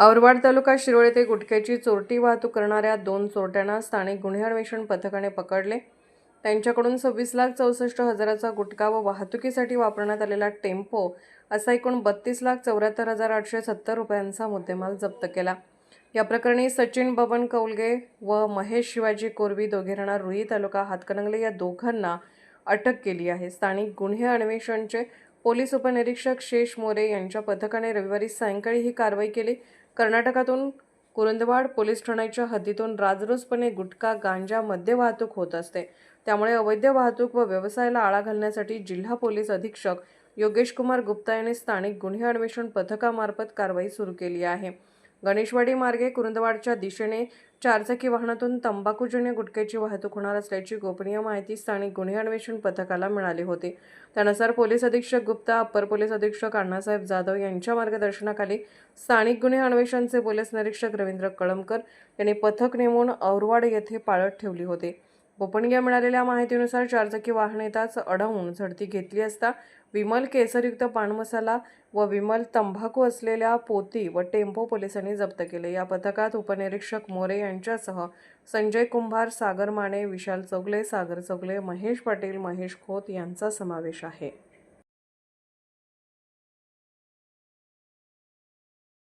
औरवाड तालुका शिरोळे ते गुटख्याची चोरटी वाहतूक करणाऱ्या दोन चोरट्यांना स्थानिक गुन्हे अन्वेषण पथकाने पकडले. त्यांच्याकडून सव्वीस लाख चौसष्ट हजाराचा गुटखा व वाहतुकीसाठी वापरण्यात आलेला टेम्पो असा एकूण बत्तीस लाख चौऱ्याहत्तर हजार आठशे सत्तर रुपयांचा मुद्देमाल जप्त केला. या प्रकरणी सचिन बबन कौलगे व महेश शिवाजी कोरवी दोघे राहणार रुई तालुका हातकणंगले या दोघांना अटक केली आहे. स्थानिक गुन्हे अन्वेषणचे पोलीस उपनिरीक्षक शेष मोरे यांच्या पथकाने रविवारी सायंकाळी ही कारवाई केली. कर्नाटकातून कुरुंदवाड पोलीस ठाण्याच्या हद्दीतून राजरोसपणे गुटखा गांजा मद्य वाहतूक होत असते. त्यामुळे अवैध वाहतूक व व्यवसायाला आळा घालण्यासाठी जिल्हा पोलीस अधीक्षक योगेश कुमार गुप्ता यांनी स्थानिक गुन्हे अन्वेषण पथकामार्फत कारवाई सुरू केली आहे. गणेशवाडी मार्गे कुरुंदवाडच्या दिशेने चारचाकी वाहनातून तंबाखूजन्य गुटख्याची वाहतूक होणार असल्याची गोपनीय माहिती स्थानिक गुन्हे अन्वेषण पथकाला मिळाली होती. त्यानुसार पोलीस अधीक्षक गुप्ता अप्पर पोलीस अधीक्षक अण्णासाहेब जाधव यांच्या मार्गदर्शनाखाली स्थानिक गुन्हे अन्वेषणचे पोलीस निरीक्षक रवींद्र कळमकर यांनी पथक नेमून औरवाड येथे पाळत ठेवली होती. बोपणग्या मिळालेल्या माहितीनुसार चारचाकी वाहन येताच अडवून झडती घेतली असता विमल केसरयुक्त पानमसाला व विमल तंबाखू असलेल्या पोती व टेम्पो पोलिसांनी जप्त केले. या पथकात उपनिरीक्षक मोरे यांच्यासह संजय कुंभार सागर माने विशाल चौगले सागर चौगले महेश पाटील महेश खोत यांचा समावेश आहे.